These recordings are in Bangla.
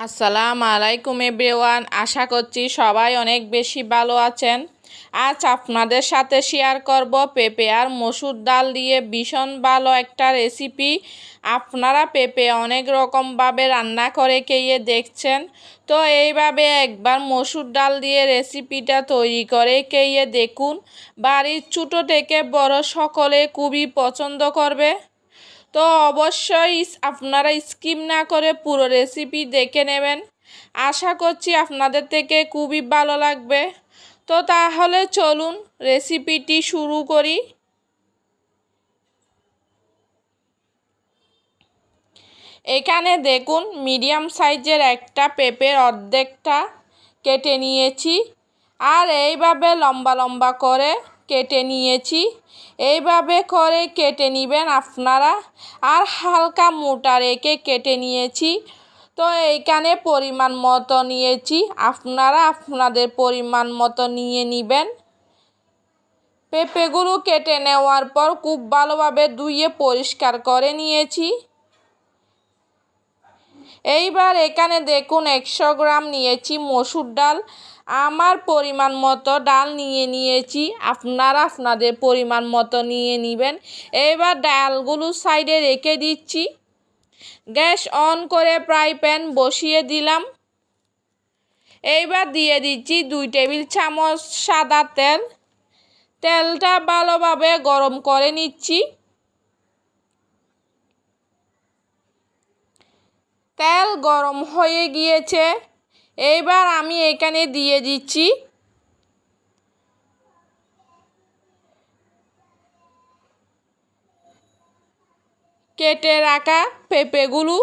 আসসালামু আলাইকুম এভরিওয়ান, আশা করছি সবাই অনেক বেশি ভালো আছেন। আজ আপনাদের সাথে শেয়ার করব পেঁপে আর মসুর ডাল দিয়ে ভীষণ ভালো একটা রেসিপি আপনারা পেঁপে অনেক রকমভাবে রান্না করে খেয়ে দেখছেন। তো এইভাবে একবার মসুর ডাল দিয়ে রেসিপিটা তৈরি করে খেয়ে দেখুন। বাড়ির ছোটো থেকে বড় সকলে খুবই পছন্দ করবে। তো অবশ্যই আপনারা স্কিপ না করে পুরো রেসিপি দেখে নেবেন। আশা করছি আপনাদের থেকে খুবই ভালো লাগবে। তো তাহলে চলুন রেসিপিটি শুরু করি। এখানে দেখুন মিডিয়াম সাইজের একটা পেঁপের অর্ধেকটা কেটে নিয়েছি। আর এইভাবে লম্বা লম্বা করে কেটে নিয়েছি। এইভাবে করে কেটে নেবেন আপনারা। আর হালকা মোটা রেখে কেটে নিয়েছি। তো এইখানে পরিমাণ মতো নিয়েছি। আপনারা আপনাদের পরিমাণ মতো নিয়ে নেবেন। পেঁপেগুলো কেটে নেওয়ার পর খুব ভালোভাবে ধুয়ে পরিষ্কার করে নিয়েছি। এইবার এখানে দেখুন একশো গ্রাম নিয়েছি মসুর ডাল। আমার পরিমাণ মতো ডাল নিয়ে নিয়েছি। আপনারা আপনাদের পরিমাণ মতো নিয়ে নেবেন। এবার ডালগুলো সাইডে রেখে দিচ্ছি। গ্যাস অন করে ফ্রাই প্যান বসিয়ে দিলাম। এইবার দিয়ে দিচ্ছি দুই টেবিল চামচ সাদা তেল। তেলটা ভালোভাবে গরম করে নিচ্ছি। তেল গরম হয়ে গিয়েছে। এইবার আমি এখানে দিয়ে দিচ্ছি। কেটে রাখা পেঁপেগুলো।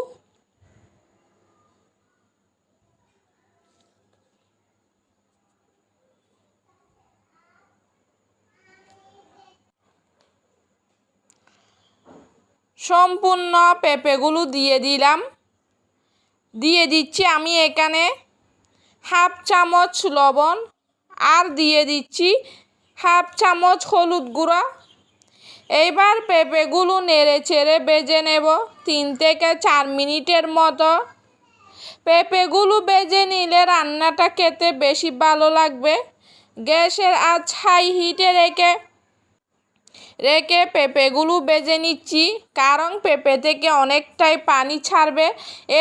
সম্পূর্ণ পেঁপেগুলো দিয়ে দিলাম। দিয়ে দিচ্ছি আমি এখানে হাফ চামচ লবণ, আর দিয়ে দিচ্ছি হাফ চামচ হলুদ গুঁড়া। এইবার পেঁপেগুলো নেড়ে চেড়ে বেজে নেব তিন থেকে চার মিনিটের মতো। পেঁপেগুলো বেজে নিলে রান্নাটা খেতে বেশি ভালো লাগবে। গ্যাসের আজ হাই হিটে রেখে রেখে পেঁপেগুলো বেজে নিচ্ছি। কারণ পেঁপে থেকে অনেকটাই পানি ছাড়বে।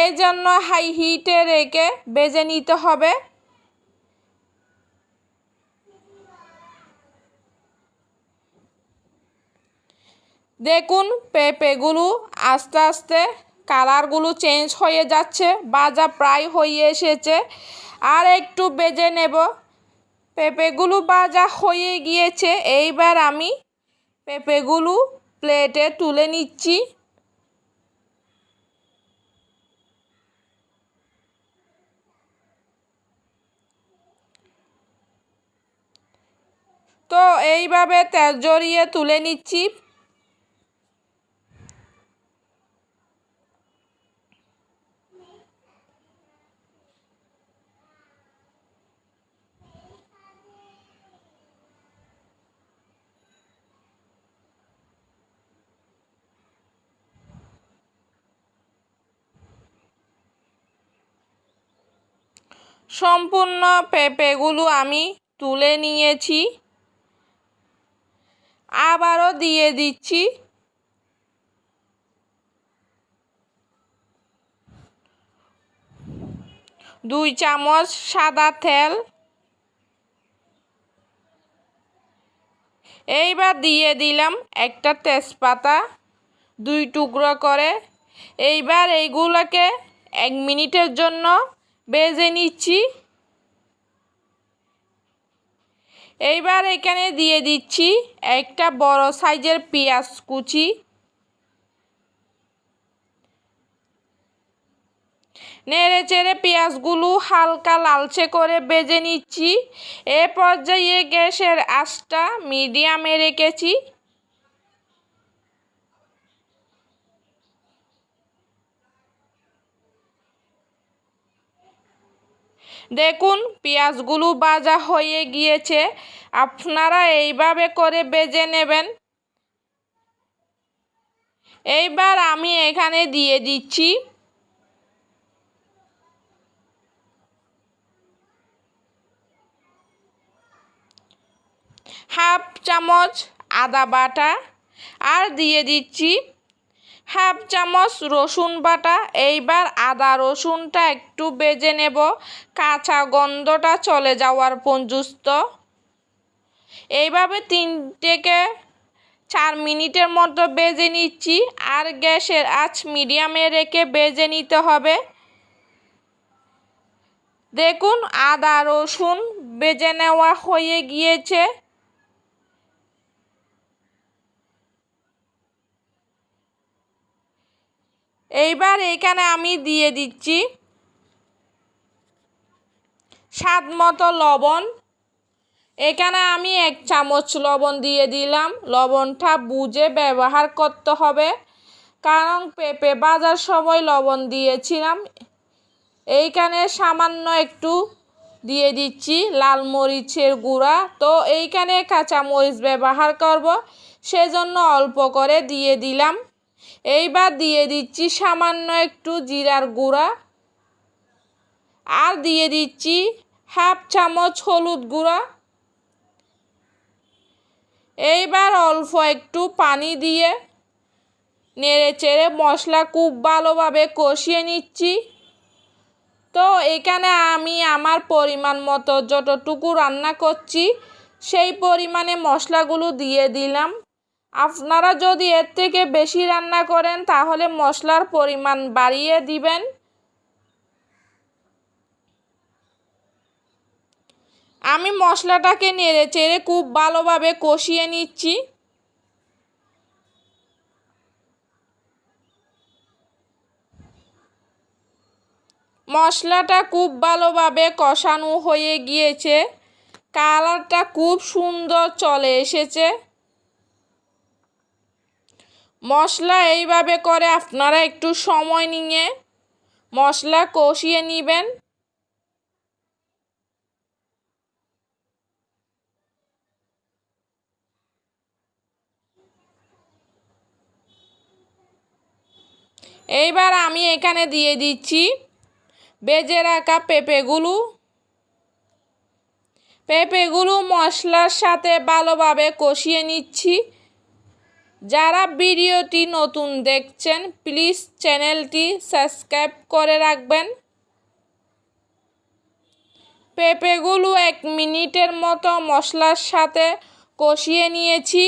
এই জন্য হাই হিটে রেখে বেজে নিতে হবে। দেখুন, পেঁপেগুলো আস্তে আস্তে কালারগুলো চেঞ্জ হয়ে যাচ্ছে। বাজা প্রায় হয়ে এসেছে। আর একটু বেজে নেব। পেঁপেগুলো বাজা হয়ে গিয়েছে। এইবার আমি পেঁপেগুলো প্লেটে তুলে নিচ্ছি। তো এইভাবে তেল জড়িয়ে তুলে নিচ্ছি। সম্পূর্ণ পেঁপেগুলো আমি তুলে নিয়েছি। আবারও দিয়ে দিচ্ছি। দুই চামচ সাদা তেল। এইবার দিয়ে দিলাম একটা তেজপাতা, দুই টুকরো করে। এইবার এইগুলোকে এক মিনিটের জন্য বেজে নিচ্ছি। এইবার এখানে দিয়ে দিচ্ছি একটা বড় সাইজের পেঁয়াজ কুচি। নেড়ে চেড়ে পেঁয়াজগুলো হালকা লালচে করে বেজে নিচ্ছি। এ পর্যায়ে গ্যাসের আঁচটা মিডিয়ামে রেখেছি। দেখুন, পেঁয়াজগুলো বাজা হয়ে গিয়েছে। আপনারা এইভাবে করে বেজে নেবেন। এইবার আমি এখানে দিয়ে দিচ্ছি। হাফ চামচ আদা বাটা। আর দিয়ে দিচ্ছি হাফ চামচ রসুন বাটা। এইবার আদা রসুনটা একটু বেজে নেব। কাঁচা গন্ধটা চলে যাওয়ার পর্যন্ত এইভাবে তিন থেকে চার মিনিটের মতো বেজে নিচ্ছি। আর গ্যাসের আঁচ মিডিয়ামে রেখে বেজে নিতে হবে। দেখুন, আদা রসুন বেজে নেওয়া হয়ে গিয়েছে। এইবার এখানে আমি দিয়ে দিচ্ছি স্বাদ মতো লবণ। এখানে আমি এক চামচ লবণ দিয়ে দিলাম। লবণটা বুঝে ব্যবহার করতে হবে, কারণ পেঁপে বাজার সময় লবণ দিয়েছিলাম। এইখানে সামান্য একটু দিয়ে দিচ্ছি লাল মরিচের গুঁড়া। তো এইখানে কাঁচা মরিচ ব্যবহার করব, সেজন্য অল্প করে দিয়ে দিলাম। এইবার দিয়ে দিচ্ছি সামান্য একটু জিরার গুঁড়া। আর দিয়ে দিচ্ছি হাফ চামচ হলুদ গুঁড়া। এইবার অল্প একটু পানি দিয়ে নেড়ে চেড়ে মশলা খুব ভালোভাবে কষিয়ে নিচ্ছি। তো এখানে আমি আমার পরিমাণ মতো যতটুকু রান্না করছি, সেই পরিমাণে মশলাগুলো দিয়ে দিলাম। আপনারা যদি এর থেকে বেশি রান্না করেন, তাহলে মশলার পরিমাণ বাড়িয়ে দিবেন। আমি মশলাটাকে নেড়ে চেড়ে খুব ভালোভাবে কষিয়ে নিচ্ছি। মশলাটা খুব ভালোভাবে কষানো হয়ে গিয়েছে। কালারটা খুব সুন্দর চলে এসেছে। মশলা এইভাবে করে আপনারা একটু সময় নিয়ে মশলা কষিয়ে নেবেন। এইবার আমি এখানে দিয়ে দিচ্ছি বেজে রাখা পেঁপেগুলো। পেঁপেগুলো মশলার সাথে ভালোভাবে কষিয়ে নিচ্ছি। যারা ভিডিওটি নতুন দেখছেন প্লিজ চ্যানেলটি সাবস্ক্রাইব করে রাখবেন। পেঁপেগুলো এক মিনিটের মতো মশলার সাথে কষিয়ে নিয়েছি।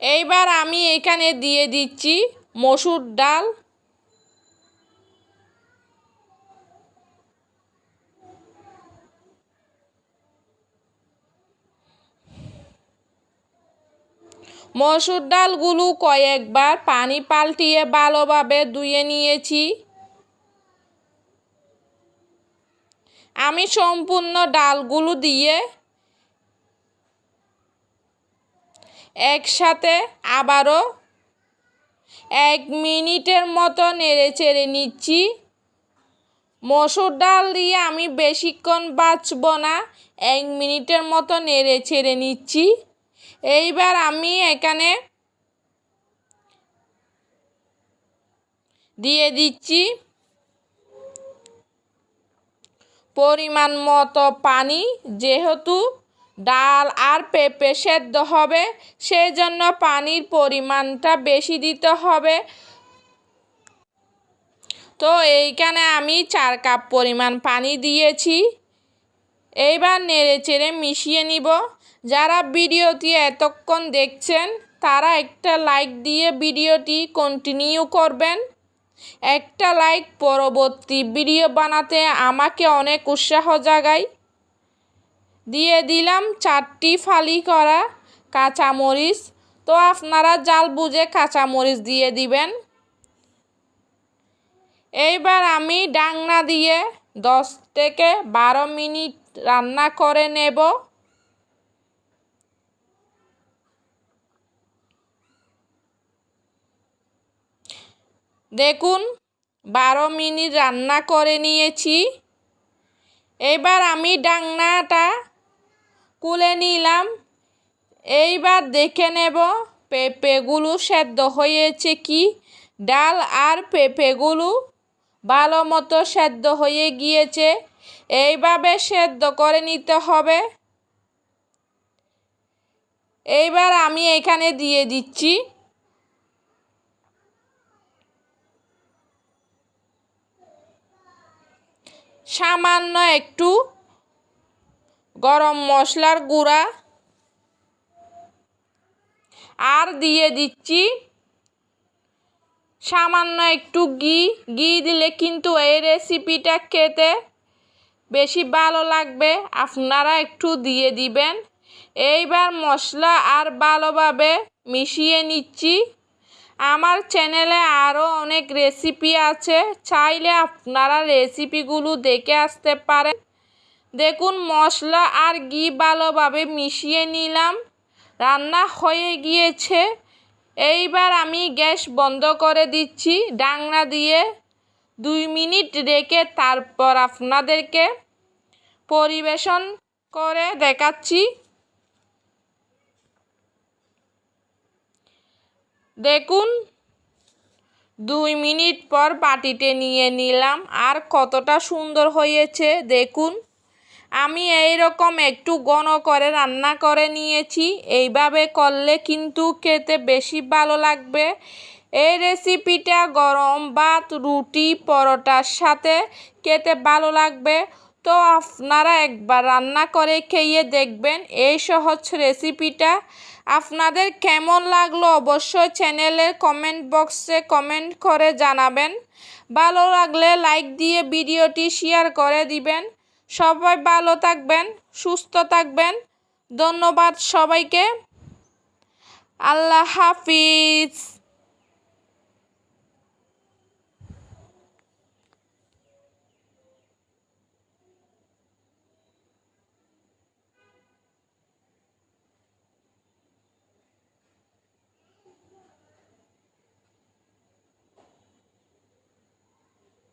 এইবার আমি এখানে দিয়ে দিচ্ছি মসুর ডাল। মসুর ডালগুলো কয়েকবার পানি পাল্টিয়ে ভালোভাবে ধুয়ে নিয়েছি। আমি সম্পূর্ণ ডালগুলো দিয়ে একসাথে আবারও এক মিনিটের মতো নেড়ে চেড়ে নিচ্ছি। মসুর ডাল দিয়ে আমি বেশিক্ষণ বাঁচব না, এক মিনিটের মতো নেড়ে ছেড়ে নিচ্ছি। এইবার আমি এখানে দিয়ে দিচ্ছি পরিমাণ মতো পানি, যেহেতু ডাল আর পেঁপে সেদ্ধ হবে সেই জন্য পানির পরিমাণটা বেশি দিতে হবে। তো এইখানে আমি চার কাপ পরিমাণ পানি দিয়েছি। এইবার নেড়ে চেড়ে মিশিয়ে নিব। যারা ভিডিওটি এতক্ষণ দেখছেন, তারা একটা লাইক দিয়ে ভিডিওটি কন্টিনিউ করবেন। একটা লাইক পরবর্তী ভিডিও বানাতে আমাকে অনেক উৎসাহ জাগায়। দিয়ে দিলাম চারটি ফালি করা কাঁচামরিচ। তো আপনারা জাল বুঝে কাঁচামরিচ দিয়ে দিবেন। এইবার আমি ডাংনা দিয়ে দশ থেকে বারো মিনিট রান্না করে নেব। দেখুন, বারো মিনিট রান্না করে নিয়েছি। এবার আমি ডাংনাটা কুলে নিলাম। এইবার দেখে নেব পেঁপেগুলো সেদ্ধ হয়েছে কি? ডাল আর পেঁপেগুলো ভালো মতো সেদ্ধ হয়ে গিয়েছে। এইভাবে সেদ্ধ করে নিতে হবে। এইবার আমি এখানে দিয়ে দিচ্ছি সামান্য একটু গরম মশলার গুঁড়া আর দিয়ে দিচ্ছি। সামান্য একটু ঘি। ঘি দিলে কিন্তু এই রেসিপিটা খেতে বেশি ভালো লাগবে। আপনারা একটু দিয়ে দিবেন। এইবার মশলা আর ভালোভাবে মিশিয়ে নিচ্ছি। আমার চ্যানেলে আরও অনেক রেসিপি আছে। চাইলে আপনারা রেসিপিগুলো দেখে আসতে পারেন। দেখুন, মশলা আর ঘি ভালোভাবে মিশিয়ে নিলাম। রান্না হয়ে গিয়েছে। এইবার আমি গ্যাস বন্ধ করে দিচ্ছি ডাংনা দিয়ে। দুই মিনিট রেখে তারপর আপনাদেরকে পরিবেশন করে দেখাচ্ছি। দেখুন, দুই মিনিট পর বাটিতে নিয়ে নিলাম। আর কতটা সুন্দর হয়েছে, দেখুন। আমি এই রকম একটু ঘন করে রান্না করে নিয়েছি। এইভাবে করলে কিন্তু খেতে বেশি ভালো লাগবে। এই রেসিপিটা গরম ভাত, রুটি, পরোটার সাথে খেতে ভালো লাগবে। তো আপনারা একবার রান্না করে খেয়ে দেখবেন। এই সহজ রেসিপিটা আপনাদের কেমন লাগল অবশ্যই চ্যানেলের কমেন্ট বক্সে কমেন্ট করে জানাবেন। ভালো লাগলে লাইক দিয়ে ভিডিওটি শেয়ার করে দিবেন। সবাই ভালো থাকবেন, সুস্থ থাকবেন। ধন্যবাদ সবাইকে। আল্লাহ হাফিজ।